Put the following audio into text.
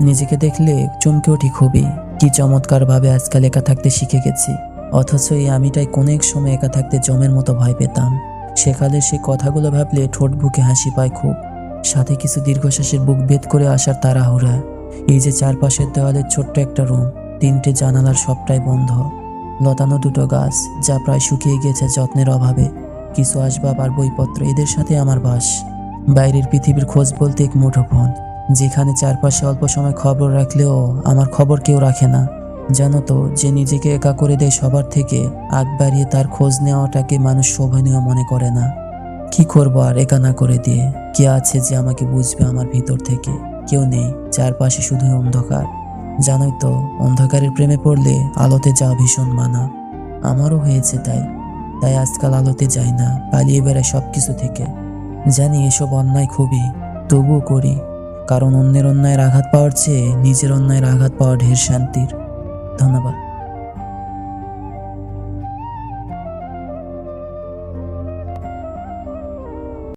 নিজেকে দেখলে চমকে উঠি খুবই। কি চমৎকারভাবে আজকাল একা থাকতে শিখে গেছি। অথচ এই আমিটাই কোনো এক সময় একা থাকতে জমের মতো ভয় পেতাম। সেকালে সেই কথাগুলো ভাবলে ঠোঁট বুকে হাসি পায় খুব। সাথে কিছু দীর্ঘশ্বাসের বুক ভেদ করে আসার তাড়াহুড়া। এই যে চারপাশের দেওয়ালের ছোট্ট একটা রুম, তিনটে জানালার সবটাই বন্ধ। লতানো দুটো গাছ, যা প্রায় শুকিয়ে গেছে যত্নের অভাবে। কিছু আসবাব আর বইপত্র এদের সাথে আমার বাস। বাইরের পৃথিবীর খোঁজ বলতে এক মুঠোফোন। যেখানে চারপাশে অল্প সময় খবর রাখলেও আমার খবর কেউ রাখে না। জানো তো, যে নিজেকে একা করে দেয় সবার থেকে, আগ বাড়িয়ে তার খোঁজ নেওয়াটাকে মানুষ শোভনীয় মনে করে না। কি করব আর একা না করে দিয়ে? কে আছে যে আমাকে বুঝবে আমার ভিতর থেকে? কেউ নেই, চারপাশে শুধু অন্ধকার। জানোই তো, অন্ধকারের প্রেমে পড়লে আলোতে যাওয়া ভীষণ মানা। আমারও হয়েছে তাই। তাই আজকাল আলোতে যাই না, পালিয়ে বেড়ায় সব কিছু থেকে। জানি এসব অন্যায় খুবই, তবুও করি। কারণ অন্যের অন্যায়ের আঘাত পাওয়ার চেয়ে নিজের অন্যায়ের আঘাত পাওয়া ঢের শান্তির। ধন্যবাদ।